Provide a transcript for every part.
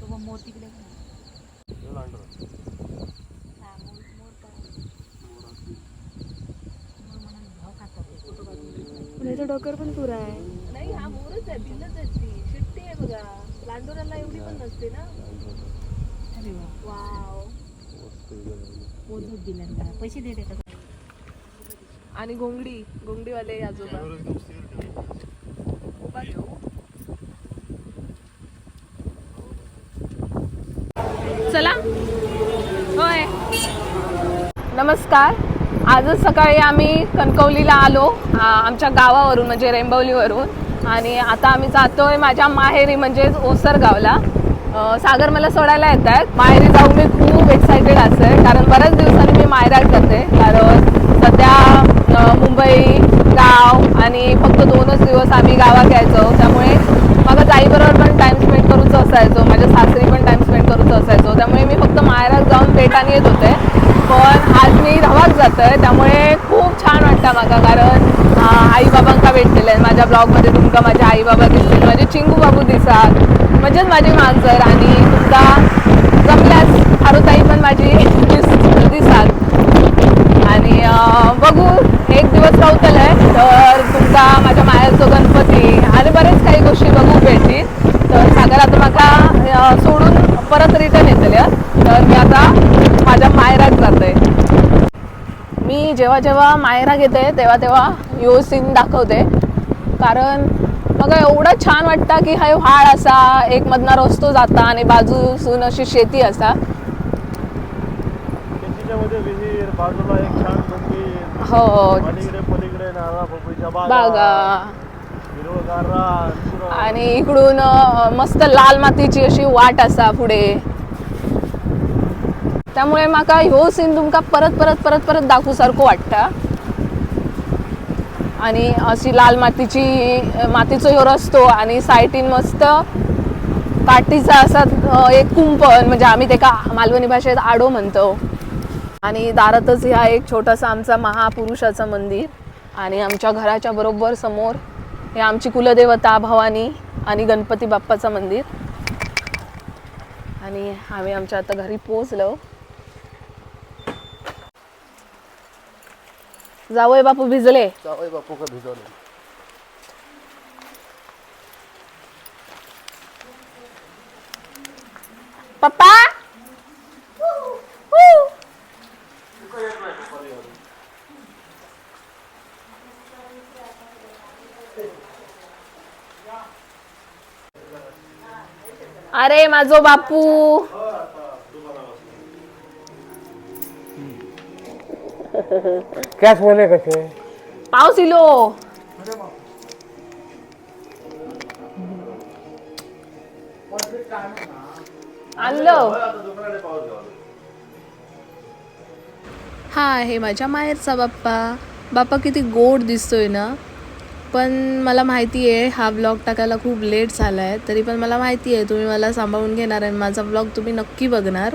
तो मोर तिकडे पण याचं डोकर पण पुरा आहे. नाही हा मोरच आहे भिन्नच आहे ती. शिट्टी आहे बघा. लांडोराला एवढी पण नसते ना? अरे वा. वाव. पैसे दे देतात आणि घोंगडी घोंगडीवाले आजोबा. नमस्कार. आजच सकाळी आम्ही कणकवलीला आलो आमच्या गावावरून म्हणजे रेंबवलीवरून. आणि आता आम्ही जातो आहे माझ्या माहेरी म्हणजेच ओसरगावला. सागर मला सोडायला येत आहेत माहेरी जाऊन मी खूप एक्सायटेड असते कारण बऱ्याच दिवसांनी मी माहेरात जाते. कारण सध्या मुंबई गाव आणि फक्त दोनच दिवस आम्ही गावात यायचो. त्यामुळे माझ्या जाईबरोबर पण टाईम स्पेंड करूच असायचो. माझ्या सासरी पण टाईम स्पेंड करूच असायचो. त्यामुळे मी फक्त माहेरात जाऊन भेटाने येत होते. पण आज मी रवाच आहे त्यामुळे खूप छान वाटतं म्हाका कारण आई बाबांका भेटलेले माझ्या ब्लॉगमध्ये तुमका माझे आई बाबा दिसतील माझे चिंगू बाबू दिसात म्हणजेच माझी मांजर आणि तुमका जमल्यास आरुताई पण माझी दिस दिसात आणि बघू एक दिवस राहतलंय तर तुमचा माझ्या मायाचो गणपती आणि बरेच काही गोष्टी बघू भेटतील. तर सागर आता म्हाका सोडून परत रिटर्न येतले तर मी आता माझ्या मायराक जाते मी जेव्हा जेव्हा मायराक येते तेव्हा तेव्हा यो सीन दाखवते. कारण बघा एवढं छान वाटतं की हा व्हाळ असा एक मधना रस्तो जाता आणि बाजूसून अशी शेती असा. हो. बागा. आणि इकडून मस्त लाल मातीची अशी वाट असा पुढे. त्यामुळे म्हाका ह्यो सीन तुमका परत परत परत परत दाखवू सारखं वाटता. आणि अशी लाल मातीची मातीचो ह्यो रस्तो आणि सायटीन मस्त काठीचा असा एक कुंपण म्हणजे आम्ही तेका मालवणी भाषेत आडो म्हणतो. आणि दारातच ह्या एक छोटासा आमचा महापुरुषाचं मंदिर आणि आमच्या घराच्या बरोबर समोर हे आमची कुलदेवता भवानी आणि गणपती बाप्पाचं मंदिर. आणि आम्ही आमच्या आता घरी पोचलो जावय बापू भिजले. जावई बापू का भिजवलं? पप्पा? अरे माझो बापू. कॅश बोले कसे? इलो. आणलं. हा आहे माझ्या माहेरचा बाप्पा. बाप्पा किती गोड दिसतोय ना. पण मला माहिती आहे हा ब्लॉग टाकायला खूप लेट झाला आहे तरी पण मला माहिती आहे तुम्ही मला सांभाळून घेणार आणि माझा ब्लॉग तुम्ही नक्की बघणार.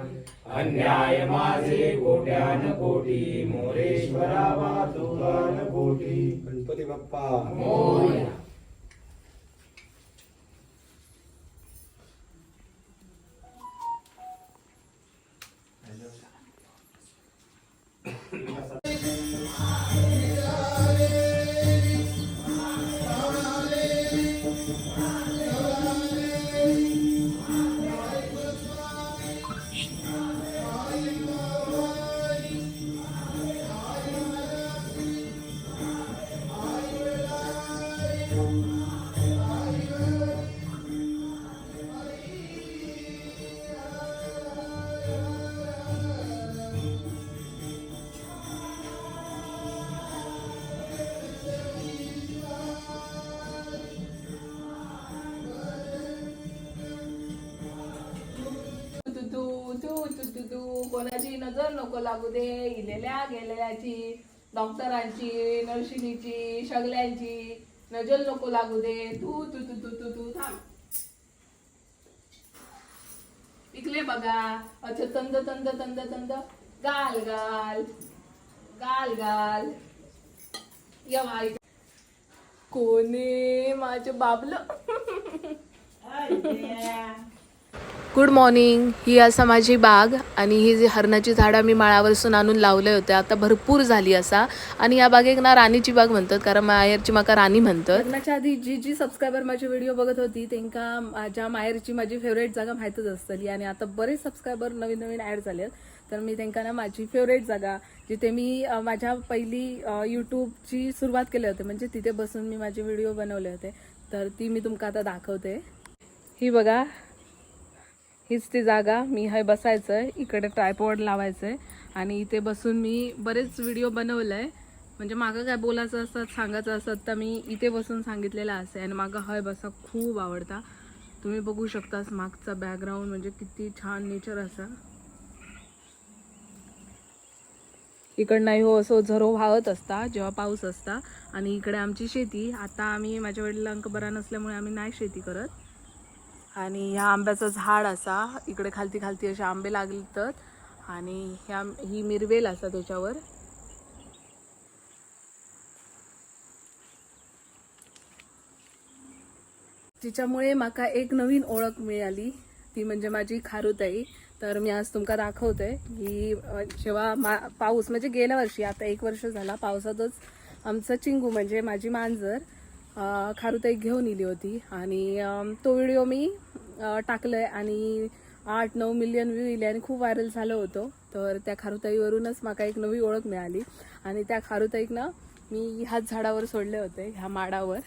अन्याय माझे कोट्यान कोटी मोरेश्वरा वाचुकान कोटी. गणपती बाप्पा. कोणाची नजर नको लागू दे. इलेल्या गेलेल्याची डॉक्टरांची नर्सिनीची सगळ्यांची नजर नको लागू दे. तू तू तू तू तू तू थांब. इकले बघा. अच्छा तंद तंद तंद तंद. गाल गाल. गाल गाल. या कोणी कोणे माझं बाबलं? गुड मॉर्निंग ही असा माझी बाग आणि ही जी हरणाची झाडं मी माळावरसून आणून लावले होते आता भरपूर झाली असा. आणि या बागेक ना राणीची बाग म्हणतात कारण माहेरची माका राणी म्हणतात. लग्नाच्या आधी जी जी सबस्क्रायबर माझी व्हिडिओ बघत होती त्यांका माझ्या माहेरची माझी फेवरेट जागा माहीतच असतली. आणि आता बरेच सबस्क्रायबर नवीन नवीन ॲड झाले तर मी त्यांना ना माझी फेवरेट जागा जिथे मी माझ्या पहिली यूट्यूबची सुरुवात केली होते म्हणजे तिथे बसून मी माझे व्हिडिओ बनवले होते. तर ती मी तुमका आता दाखवते. ही बघा हीच ती जागा. मी हे बसायचं आहे इकडे ट्रायपॉड लावायचं आहे आणि इथे बसून मी बरेच व्हिडिओ बनवलं आहे म्हणजे मागं काय बोलायचं असतात सांगायचं असतात तर मी इथे बसून सांगितलेलं असे आणि मागं हय बसा खूप आवडता. तुम्ही बघू शकतास मागचा बॅकग्राऊंड म्हणजे किती छान नेचर असा. इकडं नाही हो असं झरो व्हावत असता जेव्हा पाऊस असता. आणि इकडे आमची शेती. आता आम्ही माझ्या वडिलांक बरा नसल्यामुळे आम्ही नाही शेती करत. आणि ह्या आंब्याचं झाड असा इकडे खालती खालती असे आंबे लागतात. आणि ह्या ही मिरवेल असा त्याच्यावर. तिच्यामुळे माका एक नवीन ओळख मिळाली. ती म्हणजे माझी खारुताई. तर मी आज तुमका दाखवते. की जेव्हा मा पाऊस म्हणजे गेल्या वर्षी आता एक वर्ष झाला पावसातच आमचं चिंगू म्हणजे माझी मांजर खारुताई घेऊन इली होती आणि तो व्हिडिओ मी अ, टाकलाय आणि आठ नऊ मिलियन व्ह्यू इले आणि खूप व्हायरल झालं होतं. तर त्या खारुताईवरूनच माका एक नवी ओळख मिळाली. आणि त्या खारुताईकनं मी ह्याच झाडावर सोडले होते ह्या माडावर.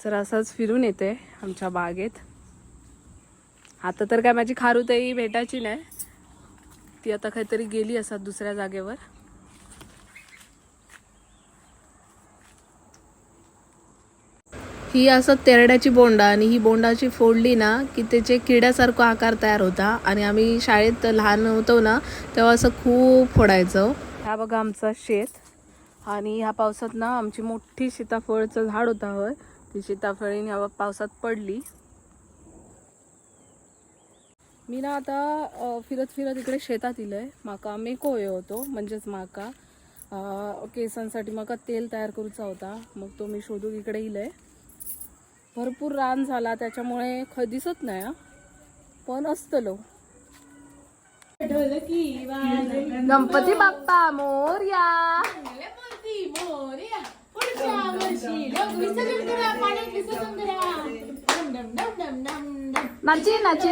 तर असंच फिरून येते आमच्या बागेत. आता तर काय माझी खारुताई भेटायची नाही. ती आता काहीतरी गेली असतात दुसऱ्या जागेवर. ही असं तेरड्याची बोंडा आणि ही बोंडाची फोडली ना की त्याचे किड्यासारखा आकार तयार होता आणि आम्ही शाळेत लहान होतो ना तेव्हा असं खूप फोडायचं. हा बघा आमचं शेत आणि ह्या पावसात ना आमची मोठी सीताफळचं झाड होता होय. ती सीताफळी ह्या पावसात पडली. मी ना आता फिरत फिरत इकडे शेतात इलंय. माका मेको हे होतो म्हणजेच माका केसांसाठी माका तेल तयार करूचा होता. मग तो मी शोधून इकडे इलंय. भरपूर रान झाला त्याच्यामुळे ख दिसत नाही हा. पण असतलो. गणपती बाप्पा मोर्या. नाची नाची.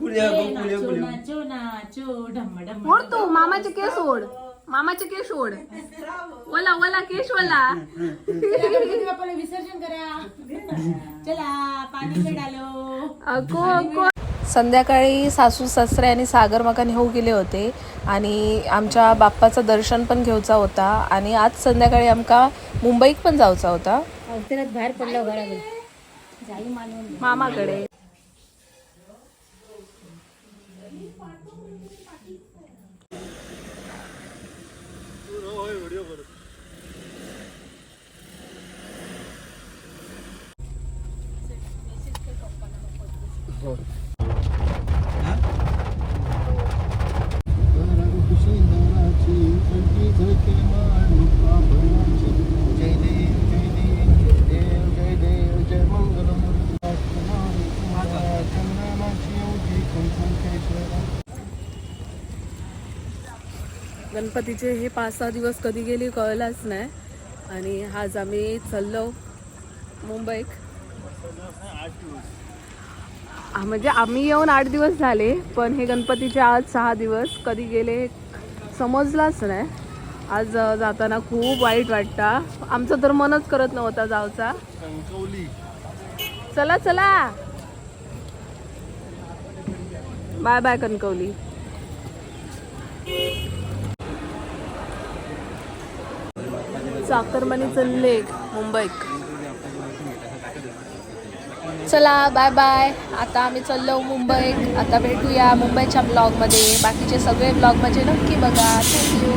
नाचो नाचो ढम ढम ओढ तू मामाचे केस ओढ. मामाचे केस ओढ. वला वला केश वला. गणपती बाप्पाला विसर्जन करा चला पाणी डालो अको अको संध्याकाळी सासू सासरे आणि सागर मका नेऊ गेले होते आणि आमच्या बाप्पाचं दर्शन पण घेऊचा होता आणि आज संध्याकाळी आमका मुंबईत पण जाऊचा होता. बाहेर पडलो घराकडे मानून मामाकडे. गणपतीचे हे पाच सहा दिवस कधी गेली कळलाच नाही. आणि आज आम्ही चाललो मुंबईत म्हणजे आम्ही येऊन आठ दिवस झाले पण हे गणपतीचे आज सहा दिवस कधी गेले समजलाच नाही. आज जाताना खूप वाईट वाटता. आमचं तर मनच करत नव्हता जावचा. चला चला. बाय बाय कणकवली चाकरमानी लेक मुंबईत चला बाय बाय आता आम्ही चाललो मुंबईत आता भेटूया मुंबईच्या ब्लॉगमध्ये बाकीचे सगळे ब्लॉग म्हणजे नक्की बघा. थँक्यू